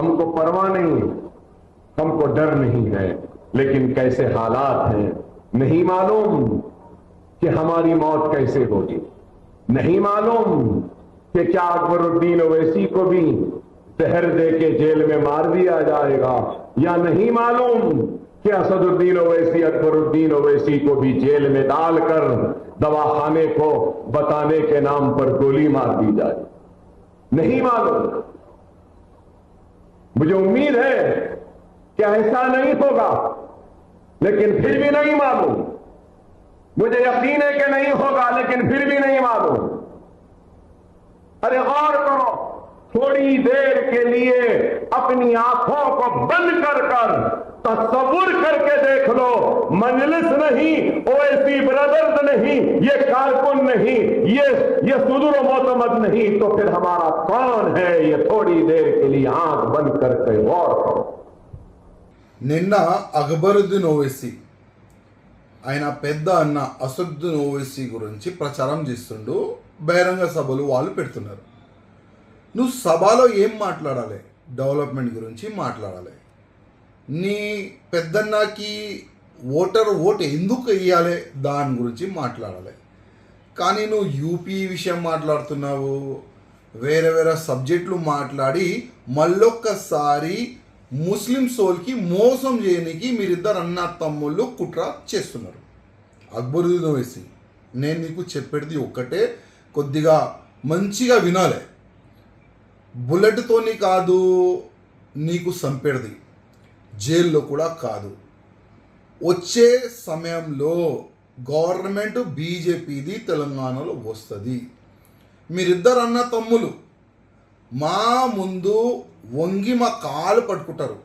हमको परवाह नहीं हमको डर नहीं है। लेकिन कैसे हालात हैं, नहीं मालूम कि हमारी मौत कैसे होगी। नहीं मालूम कि क्या अकबरुद्दीन ओवैसी को भी जहर दे के जेल में मार दिया जाएगा। या नहीं मालूम कि असदुद्दीन ओवैसी, अकबरुद्दीन ओवैसी को भी जेल में डालकर दवाखाने को बताने के नाम पर गोली मार दी जाए। नहीं मालूम। مجھے امید ہے کہ ایسا نہیں ہوگا، لیکن پھر بھی نہیں معلوم۔ مجھے یقین ہے کہ نہیں ہوگا، لیکن پھر بھی نہیں معلوم۔ ارے غور کرو، تھوڑی دیر کے لیے اپنی آنکھوں کو بند کر کر तस्वुर करके देख लो मजलिस नहीं ओएसी ब्रदर्स नहीं ये कारकुन नहीं ये ये सुदूर मोतमद नहीं तो फिर हमारा कौन है ये थोड़ी देर के लिए आंख बंद करके गौर करो నిన్న అక్బరుద్దీన్ ఓవైసీ ఆయన పెద్ద అన్న అసదుద్దీన్ ఓవైసీ గురించి ప్రచారం చేస్తుండు బహిరంగ సభలు వాళ్ళు పెడుతున్నారు నువ్వు సభలో ఏం మాట్లాడాలి డెవలప్మెంట్ గురించి మాట్లాడాలి నీ పెద్దన్నకి ఓటర్ ఓటు ఎందుకు వెయ్యాలి దాని గురించి మాట్లాడాలి. కానీ నువ్వు యూపీ విషయం మాట్లాడుతున్నావు. వేరే వేరే సబ్జెక్టులు మాట్లాడి మళ్ళొక్కసారి ముస్లిం సోల్కి మోసం చేయడానికి మీరిద్దరు అన్న తమ్ముళ్ళు కుట్ర చేస్తున్నారు. అక్బరుద్దీన్ ఓవైసీ నేను నీకు చెప్పేది ఒక్కటే కొద్దిగా మంచిగా వినాలి. బుల్లెట్తోని కాదు నీకు సంపెడది. జైల్లో కూడా కాదు. వచ్చే సమయంలో గవర్నమెంట్ బీజేపీది తెలంగాణలో వస్తుంది. మీరిద్దరు అన్న తమ్ములు మా ముందు వంగి మా కాలు పట్టుకుంటారు.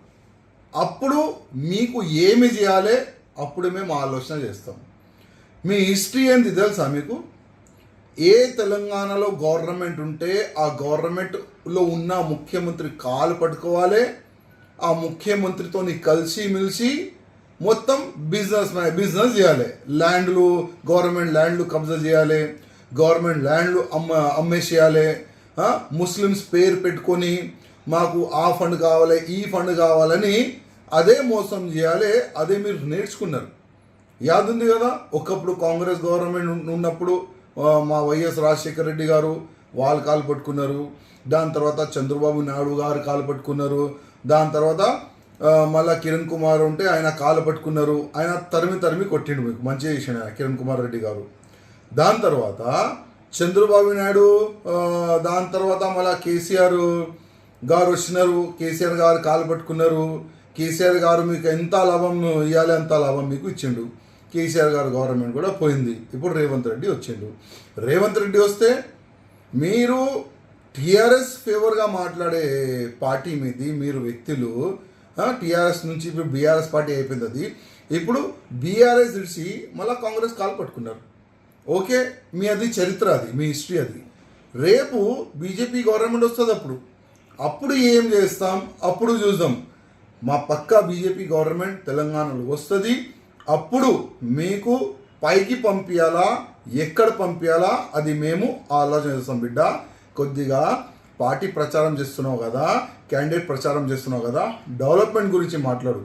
అప్పుడు మీకు ఏమి చేయాలి? అప్పుడు మేము ఆలోచన చేస్తాం. మీ హిస్టరీ ఏంది తెలుసా మీకు? ఏ తెలంగాణలో గవర్నమెంట్ ఉంటే ఆ గవర్నమెంట్లో ఉన్న ముఖ్యమంత్రి కాలు పట్టుకోవాలి ఆ ముఖ్యమంత్రితో కలిసి మెలిసి మొత్తం బిజినెస్ బిజినెస్ చేయాలి. ల్యాండ్లు గవర్నమెంట్ ల్యాండ్లు కబ్జా చేయాలి. గవర్నమెంట్ ల్యాండ్లు అమ్మ అమ్మేసేయాలి. ముస్లిమ్స్ పేరు పెట్టుకొని మాకు ఆ ఫండ్ కావాలి ఈ ఫండ్ కావాలని అదే మోసం చేయాలి అదే మీరు నేర్చుకున్నారు. యాదుంది కదా ఒకప్పుడు కాంగ్రెస్ గవర్నమెంట్ ఉన్నప్పుడు మా వైఎస్ రాజశేఖర రెడ్డి గారు వాళ్ళు కాలు పట్టుకున్నారు. దాని తర్వాత చంద్రబాబు నాయుడు గారు కాలు పట్టుకున్నారు. దాని తర్వాత మళ్ళీ మళ్ళా కిరణ్ కుమార్ ఉంటే ఆయన కాలు పట్టుకున్నారు. ఆయన తరిమి తరిమి కొట్టిండు మీకు. మంచిగా చేసిండు ఆయన కిరణ్ కుమార్ రెడ్డి గారు. దాని తర్వాత చంద్రబాబు నాయుడు దాని తర్వాత మళ్ళా కేసీఆర్ గారు వచ్చినారు. కేసీఆర్ గారు కాలు పట్టుకున్నారు. కేసీఆర్ గారు మీకు ఎంత లాభం ఇవ్వాలి అంత లాభం మీకు ఇచ్చిండు. కేసీఆర్ గారు గవర్నమెంట్ కూడా పోయింది. ఇప్పుడు రేవంత్ రెడ్డి వచ్చిండు. రేవంత్ రెడ్డి వస్తే మీరు టీఆర్ఎస్ ఫేవర్గా మాట్లాడే పార్టీ మీది మీరు వ్యక్తులు టీఆర్ఎస్ నుంచి ఇప్పుడు బీఆర్ఎస్ పార్టీ అయిపోయింది అది ఇప్పుడు బీఆర్ఎస్ తెలిసి మళ్ళీ కాంగ్రెస్ కాలు పట్టుకున్నారు. ఓకే మీ అది చరిత్ర అది మీ హిస్టరీ అది. రేపు బీజేపీ గవర్నమెంట్ వస్తుంది అప్పుడు. అప్పుడు ఏం చేస్తాం? అప్పుడు చూద్దాం. మా పక్క బీజేపీ గవర్నమెంట్ తెలంగాణలో వస్తుంది. అప్పుడు మీకు పైకి పంపించాలా ఎక్కడ పంపించాలా అది మేము ఆలోచన చేస్తాం బిడ్డ. కొద్దిగా పార్టీ ప్రచారం చేస్తున్నావు కదా క్యాండిడేట్ ప్రచారం చేస్తున్నావు కదా డెవలప్మెంట్ గురించి మాట్లాడు.